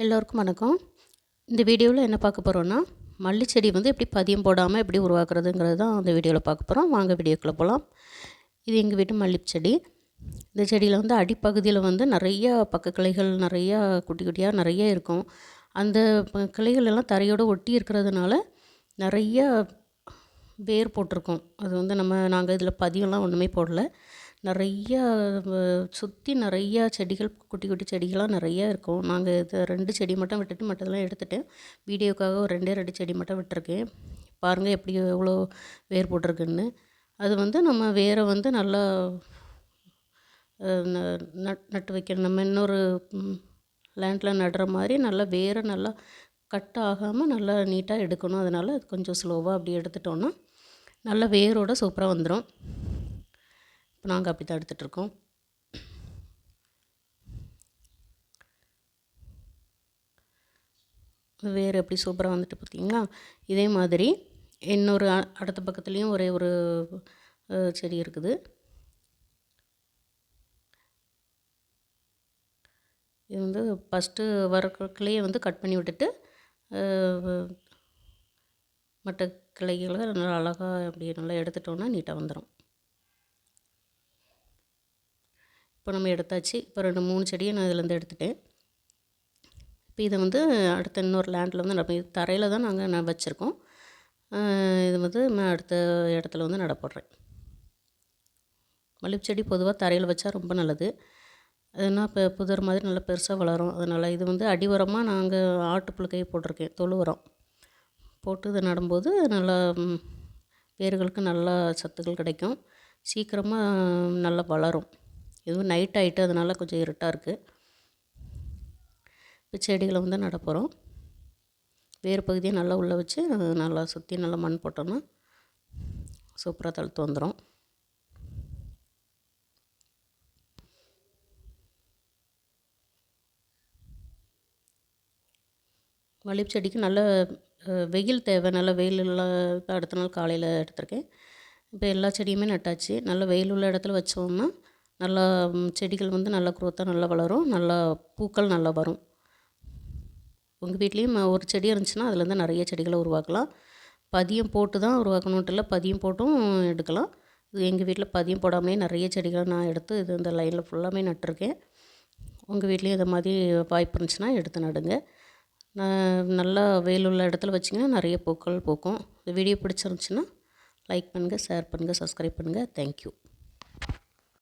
எல்லோருக்கும் வணக்கம். இந்த வீடியோவில் என்ன பார்க்க போகிறோன்னா மல்லி செடி வந்து எப்படி பதியம் போடாமல் எப்படி உருவாக்குறதுங்கிறது தான் அந்த வீடியோவில் பார்க்க போகிறோம் வாங்க வீடியோக்குள்ளே போகலாம் இது எங்கள் வீட்டு மல்லி செடி இந்த செடியில் வந்து அடிப்பகுதியில் வந்து நிறைய பக்க கிளைகள் நிறையா குட்டி குட்டியாக நிறைய இருக்கும். அந்த ப- கிளைகள் எல்லாம் தரையோடு ஒட்டி இருக்கிறதுனால நிறைய வேர் போட்டிருக்கோம். அது வந்து நம்ம நாங்கள் இதில் பதியம்லாம் ஒன்றுமே போடல. நிறையா சுற்றி நிறையா செடிகள் குட்டி குட்டி செடிகளாக நிறையா இருக்கும். நாங்கள் இது ரெண்டு செடி மட்டும் விட்டுட்டு மற்றதெல்லாம் எடுத்துகிட்டு வீடியோக்காக ஒரு ரெண்டே ரெண்டு செடி மட்டும் விட்டுருக்கேன். பாருங்கள் எப்படி எவ்வளோ வேர் போட்டிருக்குன்னு. அது வந்து நம்ம வேரை வந்து நல்லா ந- நட் நட்டு வைக்கணும். நம்ம இன்னொரு லேண்டில் நடுற மாதிரி நல்லா வேரை நல்லா கட் ஆகாமல் நல்லா நீட்டாக எடுக்கணும். அதனால் அது கொஞ்சம் ஸ்லோவாக அப்படி எடுத்துட்டோன்னா நல்லா வேரோட சூப்பராக வந்துடும் இப்போ நாங்கள் அப்படி தான் எடுத்துகிட்ருக்கோம். வேறு எப்படி சூப்பராக வந்துட்டு பார்த்தீங்களா? இதே மாதிரி இன்னொரு அடுத்த பக்கத்துலேயும் ஒரே ஒரு செடி இருக்குது. இது வந்து ஃபஸ்ட்டு வர வந்து கட் பண்ணி விட்டுட்டு மற்ற கிளைகளை நல்லா அழகாக அப்படி நல்லா எடுத்துட்டோன்னா நீட்டாக வந்துடும் இப்போ நம்ம எடுத்தாச்சு. இப்போ ரெண்டு மூணு செடியை நான் இதுலேருந்து எடுத்துட்டேன். இப்போ இதை வந்து அடுத்த இன்னொரு லேண்டில் வந்து நம்ம தரையில் தான் நாங்கள் நான் வச்சுருக்கோம். இது வந்து நான் அடுத்த இடத்துல வந்து நட போடுறேன். மல்லிகை செடி பொதுவாக தரையில் வச்சா ரொம்ப நல்லது. அதுனா இப்போ புதர் மாதிரி நல்லா பெருசாக வளரும். அதனால் இது வந்து அடி உரமாக நாங்கள் ஆட்டு புழுக்கையை போட்டிருக்கேன் தொழு உரம். போட்டு இதை நடும்போது நல்லா வேர்களுக்கு நல்லா சத்துக்கள் கிடைக்கும். சீக்கிரமாக நல்லா வளரும். இதுவும் நைட் ஆகிட்டு அதனால் கொஞ்சம் இருட்டாக இருக்குது இப்போ செடிகளை வந்து நடப்புகிறோம் வேறு பகுதியை நல்லா உள்ளே வச்சு நல்லா சுற்றி நல்லா மண் போட்டோன்னா சூப்பராக தழுத்து வந்துடும் மல்லிகை செடிக்கு நல்ல வெயில் தேவை. நல்ல வெயில் உள்ள இப்போ அடுத்த நாள் காலையில் எடுத்திருக்கேன். இப்போ எல்லா செடியுமே நட்டாச்சு. நல்ல வெயில் உள்ள இடத்துல வச்சோம்னா நல்லா செடிகள் வந்து நல்லா குரோத்தாக நல்லா வளரும். நல்லா பூக்கள் நல்லா வரும். உங்கள் வீட்லேயும் ஒரு செடி இருந்துச்சுன்னா அதுலேருந்து நிறைய செடிகளை உருவாக்கலாம். பதியம் போட்டு தான் உருவாக்கணுன்ட்டு இல்லை பதியம் போட்டும் எடுக்கலாம். இது எங்கள் வீட்டில் பதியம் போடாமலே நிறைய செடிகளை நான் எடுத்து இது இந்த லைனில் ஃபுல்லாமே நட்டிருக்கேன். உங்கள் வீட்லேயும் இதை மாதிரி வாய்ப்பு இருந்துச்சுன்னா எடுத்து நடுங்க. நான் நல்லா வெயில் உள்ள இடத்துல வச்சிங்கன்னா நிறைய பூக்கள் பூக்கும். இந்த வீடியோ பிடிச்சிருந்துச்சின்னா லைக் பண்ணுங்கள் ஷேர் பண்ணுங்கள் சப்ஸ்கிரைப் பண்ணுங்கள் தேங்க்யூ